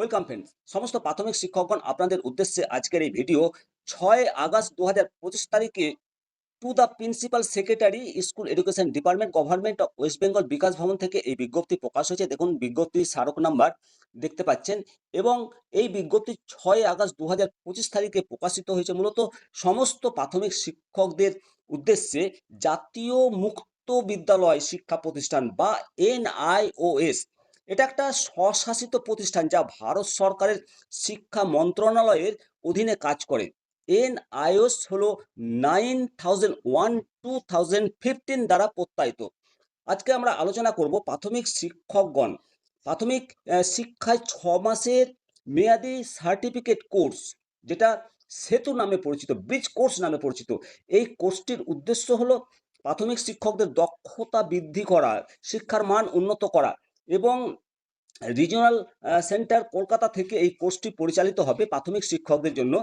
Welcome friends সমস্ত প্রাথমিক শিক্ষকগণ, আপনাদের উদ্দেশ্যে আজকের এই ভিডিও ছয় আগস্ট দু হাজার পঁচিশ তারিখে to the principal secretary school education department government of West Bengal Bikash Bhavan থেকে এই বিজ্ঞপ্তি প্রকাশ হয়েছে। দেখুন, বিজ্ঞপ্তির স্মারক নাম্বার দেখতে পাচ্ছেন এবং এই বিজ্ঞপ্তি ছয় আগস্ট দু হাজার পঁচিশ তারিখে প্রকাশিত হয়েছে। মূলত সমস্ত প্রাথমিক শিক্ষকদের উদ্দেশ্যে জাতীয় মুক্ত বিদ্যালয় শিক্ষা প্রতিষ্ঠান বা এনআইওএস এটা একটা স্বশাসিত প্রতিষ্ঠান যা ভারত সরকারের শিক্ষা মন্ত্রণালয়ের অধীনে কাজ করে। এন এনআইওএস হলো nine thousand one, two thousand fifteen দ্বারা প্রত্যায়িত। আজকে আমরা আলোচনা করব প্রাথমিক শিক্ষকগণ। প্রাথমিক শিক্ষায় ছ মাসের মেয়াদি সার্টিফিকেট কোর্স, যেটা সেতু নামে পরিচিত, ব্রিজ কোর্স নামে পরিচিত। এই কোর্সটির উদ্দেশ্য হলো প্রাথমিক শিক্ষকদের দক্ষতা বৃদ্ধি করা, শিক্ষার মান উন্নত করা। এবং রিজিওনাল সেন্টার কলকাতা থেকে এই কোর্সটি পরিচালিত হবে প্রাথমিক শিক্ষকদের জন্য।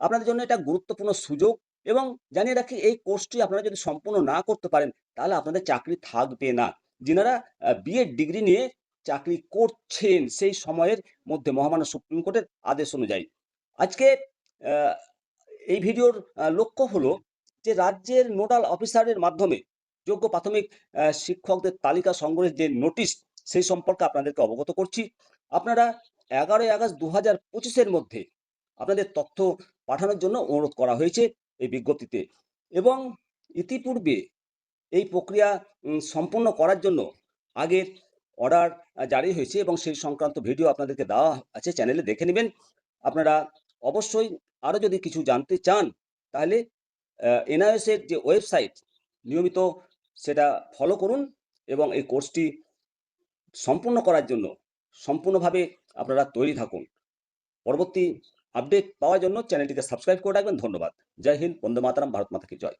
আপনাদের জন্য এটা গুরুত্বপূর্ণ সুযোগ এবং জানিয়ে রাখি, এই কোর্সটি আপনারা যদি সম্পূর্ণ না করতে পারেন, তাহলে আপনাদের চাকরি থাকবে না। যিনারা বিএড ডিগ্রি নিয়ে চাকরি করছেন সেই সময়ের মধ্যে মহামান্য সুপ্রিম কোর্টের আদেশ অনুযায়ী। আজকে এই ভিডিওর লক্ষ্য হলো যে রাজ্যের নোডাল অফিসারের মাধ্যমে যোগ্য প্রাথমিক শিক্ষকদের তালিকা সংগ্রহের যে নোটিশ সেই সম্পর্কে আপনাদেরকে অবগত করছি। আপনারা এগারোই আগস্ট দু হাজার পঁচিশের মধ্যে আপনাদের তথ্য পাঠানোর জন্য অনুরোধ করা হয়েছে এই বিজ্ঞপ্তিতে এবং ইতিপূর্বে এই প্রক্রিয়া সম্পূর্ণ করার জন্য আগের অর্ডার জারি হয়েছে এবং সেই সংক্রান্ত ভিডিও আপনাদেরকে দেওয়া আছে, চ্যানেলে দেখে নেবেন। আপনারা অবশ্যই আরও যদি কিছু জানতে চান, তাহলে এনআইএসের যে ওয়েবসাইট, নিয়মিত সেটা ফলো করুন এবং এই কোর্সটি সম্পূর্ণ করার জন্য সম্পূর্ণভাবে আপনারা তৈরি থাকুন। পরবর্তী আপডেট পাওয়ার জন্য চ্যানেলটিকে সাবস্ক্রাইব করে রাখবেন। ধন্যবাদ। জয় হিন্দ। বন্দে মাতারাম। ভারত মাতাকে জয়।